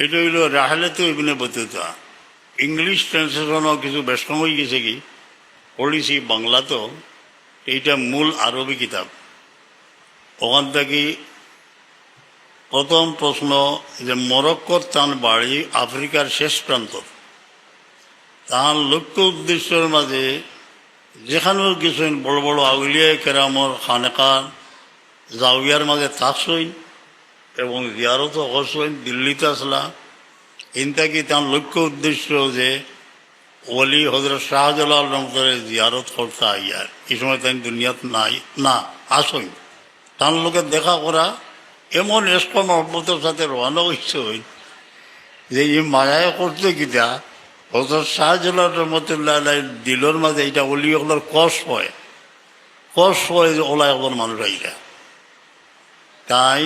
এটা হইল রাহালেতো Ibn Battuta. English ট্রান্সলেশনও কিছু বেশ হয়ে গেছে কি? পড়েছি বাংলা তো, এইটা মূল আরবি কিতাব। ওখান থেকে প্রথম প্রশ্ন যে মরক্কোর তার বাড়ি আফ্রিকার শেষ প্রান্ত। তার লক্ষ্য উদ্দেশ্যের মাঝে যেখানেও কিছু বড় বড় আউলিয়া কেরামর খানেকার জাউিয়ার মাঝে থাকছই এবং জিয়ারত করছই দিল্লিতে আসলা। ইনতাকি তার লক্ষ্য উদ্দেশ্য যে ওলি হজরত শাহজালাল রহমতের জিয়ারত করতে আইয়ার এই সময় তাই দুনিয়াত নাই, না আসই তার লোকের দেখা করা এমন এসক মহব্বতের সাথে রওনা হইছে হই যে এই মায়ায় করতে কিতা হজরত শাহজালাল রহমতুল্লাহ দিলর মাঝে এইটা অলি ওগুলোর কষ হয়। কষ হয় যে ওলা ওগুলোর মানুষ আইরা। তাই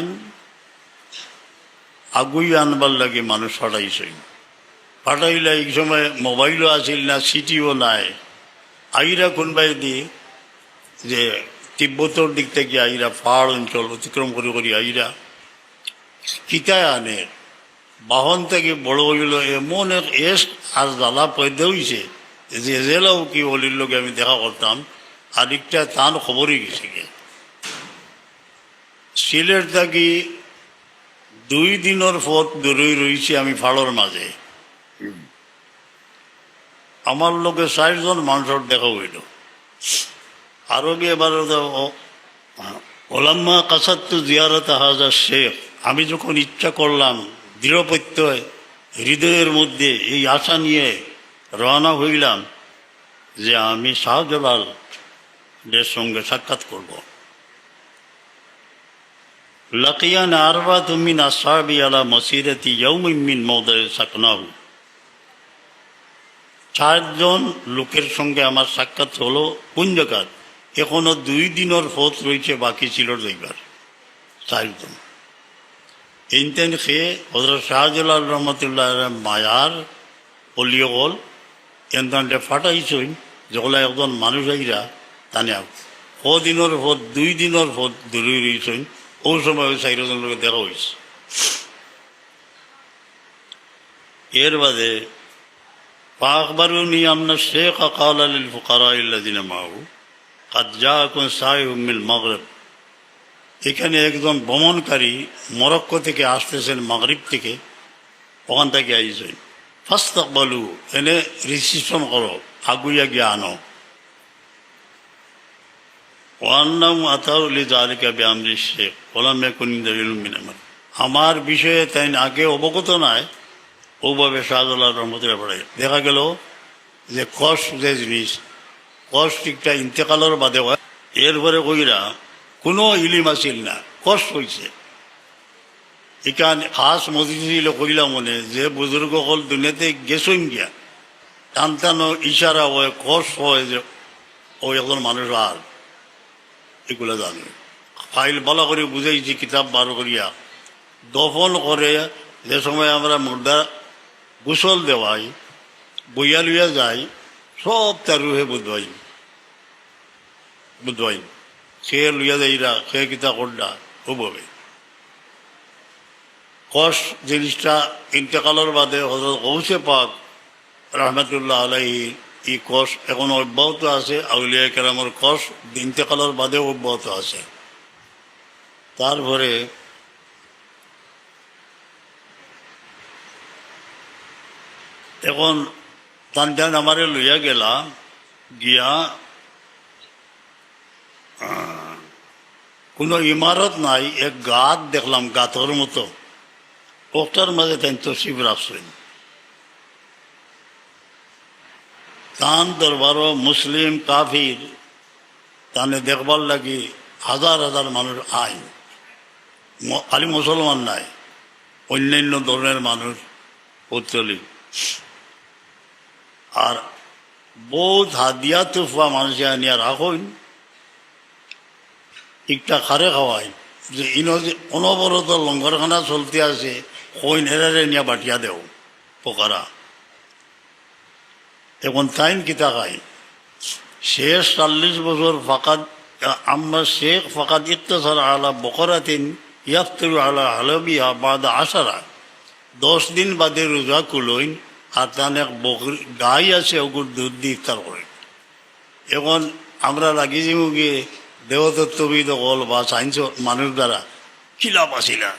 আগুই আনবার লাগে মানুষ ফাটাইছে ফাটাইলে এই সময় মোবাইলও আছিল না, সিটিও নাই। আইরা কোনবাই দি, যে তিব্বতর দিক থেকে আইরা পাহাড় অঞ্চল অতিক্রম করে করি আইরা কিতায় আনে। বাহন থেকে বড় হইল এমন এক এস আর জ্বালা পয়দা হইছে যে জেলাও কি অলির লোকে আমি দেখা করতাম, আরেকটা তান খবরই গেছে সিলেট থাকি দুই দিনের পথ দূরে রয়েছে আমি ফাড়র মাঝে। আমার লোকে ষাটজন মানুষের দেখা হইল। আরও গিয়ে এবার ওলাম্মা কাসাত্তু জিয়ারত হাজার শেখ, আমি যখন ইচ্ছা করলাম দৃঢ় প্রত্যয় হৃদয়ের মধ্যে এই আশা নিয়ে রওনা হইলাম যে আমি শাহজালাল সঙ্গে সাক্ষাৎ করব। লাকিয়ান আরবা তুমিন আসাবি আলা মসিরতি ইয়ৌমিন মৌদয় সাকনাহু চারজন লোকের সঙ্গে আমার সাক্ষাৎ হলো কোন জায়গার এখনও দুই দিনের পথ রয়েছে, বাকি ছিল যাইবার চারজন। ইনতেন খেয়ে হজরত শাহজালাল রহমতুল্লাহ মায়ার অলিও হল এনতে ফাটাইছই যেগুলা একজন মানুষ আইরা তানে ক দিনের পথ দুই দিনের পথ দূরে রয়েছই ও সময় ওই চারজন লোকে দেখা হয়েছে এর বাদে فأخبروني أن الشيخ قال للفقراء الذين معه قد جاءكم سائح من المغرب এখানে একজন ভ্রমণকারী মরক্কো থেকে আসতেছেন মাগরিব থেকে ওখান থেকে আইসেন ফার্স্ট বলু এনে রিসিপশন করো আগুইয়া গিয়ে আনো আমার। বিষয়ে তাই আগে অবগত নয় ওভাবে শাহজালাল রহমতুল্লাহ পড়ে দেখা গেল যে কষ যে জিনিস কষ ঠিকটা ইন্তেকালের বাদে এরপরে কইরা কোনো ইলিম আসিল না, কষ্ট হয়েছে এখান খাস মসজিদ কইলা মনে, যে বুজুর্গ হল দুনিয়াতে গেছইন গিয়া টান টান ইশারা হয়, কষ্ট হয় যে ও একজন মানুষ আর। এগুলো জানে। ফাইল ভালো করে বুঝাইছি কিতাব বার করিয়া দফন করে যে সময় আমরা মুর্দা গোসল দেওয়াই, বইয়া লইয়া যাই, সব তার রুহে বুধবাই বুধবাই সে লইয়া যাইরা সে কিতা করডা ওভাবে কষ জিনিসটা ইন্তেকালের বাদে হজরত কৌশে পাক রহমতুল্লাহ আলাহি ই কষ এখন অব্যাহত আছে, আউলিয়া কেরামের কষ ইন্তেকালের বাদে অব্যাহত আছে। তারপরে এখন টান আমারে লইয়া গেলা, গিয়া কোনো ইমারত নাই, এক গাত দেখলাম গাতর মতো। ওটার মাঝে তাই তসিব রাখছেন। তান দরবারও মুসলিম কাফির, তানে দেখবার লাগি হাজার হাজার মানুষ আইন খালি মুসলমান নাই, অন্যান্য ধরনের মানুষ পত্তলিক আর বহুত হাদিয়া তুফা মানুষ নিয়ে রাখইন একটা খারে খাওয়াই যে ইনো অনবরত লঙ্গরখানা চলতে আছে, কইন হেরারে নিয়ে বাটিয়া দেও, পোকারা। এখন তাইন কিতা খাই শেষ চল্লিশ বছর ফাকাত, আম্মা শেখ ফাকাত ইত্তাসার আলা বকরাতিন ইয়াফতিরু আলা হালবিয়া বাদা আশারা। দশ দিন বাদে রোজা কুলইন, আর তান এক বকরি, গাই আছে ওগুর দুধ দিয়ে ইফতার করে। এখন আমরা লাগি যাব গিয়ে দেহতত্ত্ববিদ হল বা সায়েন্স মানুষ দ্বারা কিলা বাসিলা।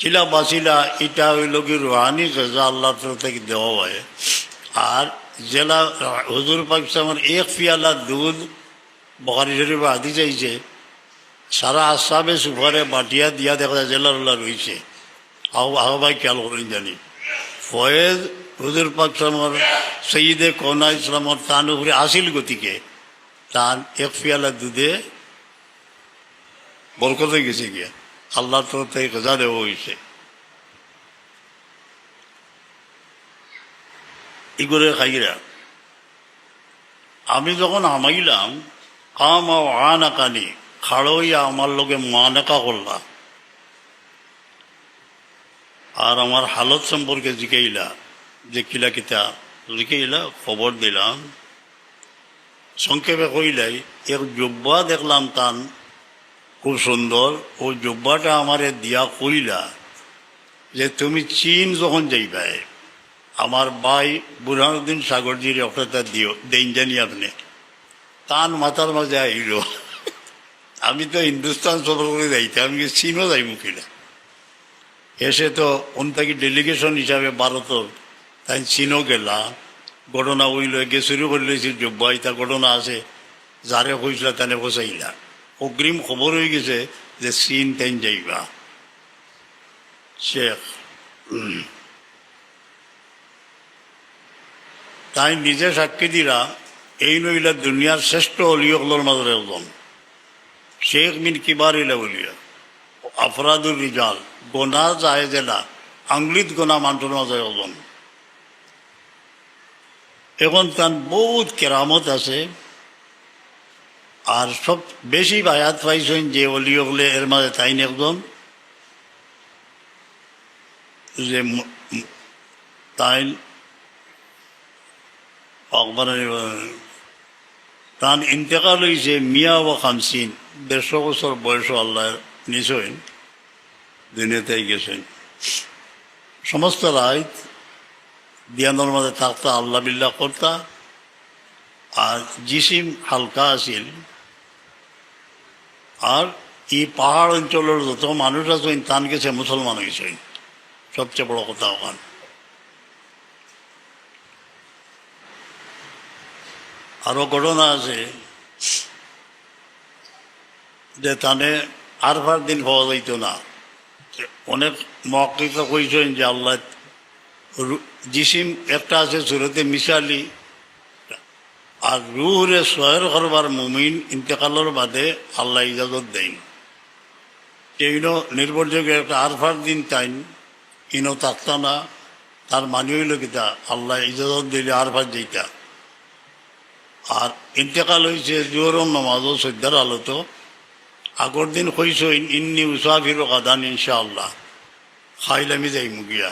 কিলা বাসিলা এটা হইল কি রুহানি সাজা আল্লাহ থেকে দেওয়া হয়। আর জেলা হুজুর পাকিস্তানের এক পিয়ালা দুধ বখারি শরীফ আদি চাইছে সারা আসামে সুপারে বাটিয়া দিয়া দেখা যায় জেলার উল্লা রয়েছে আহ আহ্বাই খেয়াল করেন জানি। ফয়েজ হুজুর পাকসামর সঈদে কনা ইসলামর তান উপরে আসিল গতিকে তান এক পিয়ালা দুধে বরকতে গেছে গিয়া। আল্লাহ তরফ থেকে গজা দেওয়া হয়েছে ইগরে খাইরা। আমি যখন হামাইলাম, কাম আনাকানি, খাড়ইয়া আমার লোকে মানাকা করলাম আর আমার হালত সম্পর্কে জিকাইলা, যে কিলা কিতা জিকাইলা, খবর দিলাম। সংক্ষেপে কইলাই, এক জব্বা দেখলাম তান, খুব সুন্দর। ও জব্বাটা আমারে দিয়া কইলা যে তুমি চীন যখন যাইবাই আমার ভাই বুরহানুদ্দিন সাগরজির একটা দিও, দেন জানি আপনি। তান মাথার মাঝে আইল। আমি তো হিন্দুস্তান সফর করে যাইতে, আমি চীনও যাই মুখিলা এসে তো অন্তাকি ডেলিগেশন হিসাবে ভারতর তাই চীনও গেলা ঘটনা হইল গে শুরু করে লইছিল যোগ্য ইতা ঘটনা আছে। যারে হয়েছিল তানে বসাইলা। অগ্রিম খবর হয়ে গেছে যে চীন তাই যাইবা। শেখ তাই নিজে সাক্ষী দিলা, এই নইলা দুনিয়ার শ্রেষ্ঠ অলিয়কলোর মাজরে একজন শেখ মিন কিবার ইলা বলিয়া আফরাদুর রিজাল গোনা যায় জেলা, আংলিত গোনা মানুষের মাঝে ওজন এখন তার বহুত কেরামত আছে। আর সব বেশি বায়াত পাইছেন যে অলি হলে এর মাঝে তাই একজন। যে তাই আকবর তার ইন্তেকাল হয়েছে মিয়া ও খামসিন দেড়শো বছর বয়স আল্লাহ নিশ্চয় দুনিয়াতেই গেছেন সমস্ত রাত দিয়ানোর মধ্যে থাকতা আল্লাহ বিল্লাহ করতা আর জিসিম হালকা আছিল। আর এই পাহাড় অঞ্চলের যত মানুষ আছেন তান গেছে মুসলমান হয়েছেন সবচেয়ে বড় কথা ওখান। আরও ঘটনা আছে যে তানে আর ভার দিন পাওয়া যাইত না। অনেক মহাকৃত কইছেন যে আল্লাহ জিসিম একটা আছে সুরতে মিশালি। আর রুহরে সয়ের করবার মুমিন ইন্তেকালের বাদে আল্লাহ ইজাজত দেন। কেইন নির্ভরযোগ্য একটা আরফার দিন তাইন, ইনো থাকতা না, তার মানি হইল কিতা আল্লাহ ইজাজত দিলে আরফার যেইটা আর ইন্তেকাল হয়েছে জোরম নমাজও সদ্যার আলোতো। আগর দিন কইস ইন্নি উসাফির কাদান ইনশাআল্লাহ। খাইলামি যাই মুগিয়া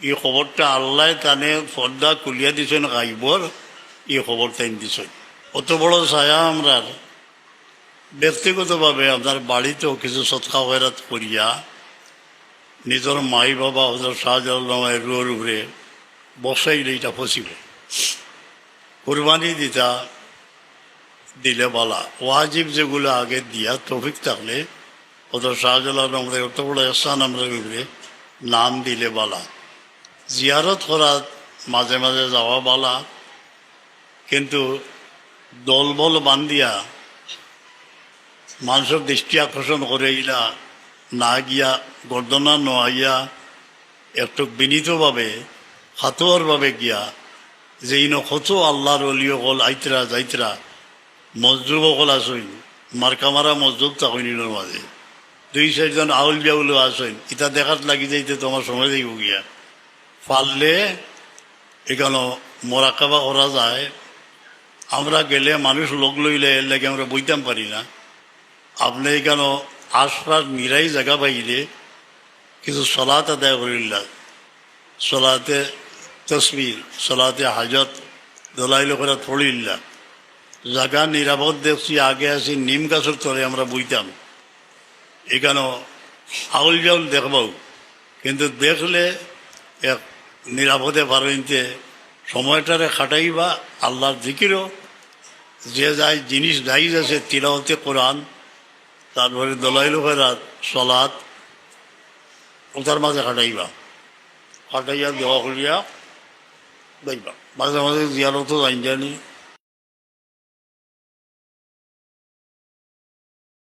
এই খবরটা আল্লাহ তানে পর্দা কুলিয়া দিছেন গাইবর এই খবর তাই দিছেন। অত বড় ছায়া আমরা ব্যক্তিগতভাবে আপনার বাড়িতেও কিছু সৎকা হয়রাত করিয়া, নিজের মাই বাবা হজর শাহজালামের রুয়ের উপরে বসাইলে এটা ফসিব কোরবানি দিতা, দিলে বলা। ওয়াজিব যেগুলো আগে দিয়া তৌফিক থাকলে ওদের শাহজালাল আমাদের অত বড় স্থান আমরা নাম দিলে বলা। জিয়ারত করা মাঝে মাঝে যাওয়া বলা। কিন্তু দলবল বান্ধিয়া মানুষের দৃষ্টি আকর্ষণ করে ইলা না গিয়া গর্দনা নোয়াইয়া, একটু বিনীতভাবে হাতুয়ারভাবে গিয়া যে ইন কত আল্লাহর অলিও কল আইতরা যাইতরা মজদুব কল আসইন, মার্কা মারা মজদুব তখন ইনোর মাঝে। দুই চারজন আউল বিয়াউলও আসইন ইটা দেখাত লাগি যাইতে তোমার সময় যাইব গিয়া। পারলে এখানে মোরাকাবা করা যায়। আমরা গেলে মানুষ লোক লইলে এর লাগে আমরা বইতাম পারি না। আপনি এখানে আশপাশ নিরাই জায়গা পাইলে কিছু সলাত আদায় করিল্লা সলাতে তসবির সলাতে হাজত, দলাইল করে পড়িল্লা জাগা নিরাপদ দেখছি, আগে আছি নিম গাছের তলে আমরা বইতাম। এখানে আউল জাউল দেখবাও কিন্তু দেখলে এক নিরাপদে পারইতে সময়টারে খাটাইবা আল্লাহর জিকিরও। যে যাই জিনিস দায়ী আছে তিলাওতে কোরআন, তারপরে দলাইল ফেরাত সলাৎ ওটার মাঝে খাটাইবা। খাটাইয়া দেওয়া করিয়া দেখবা মাঝে মাঝে জিয়ারতও জানি জানি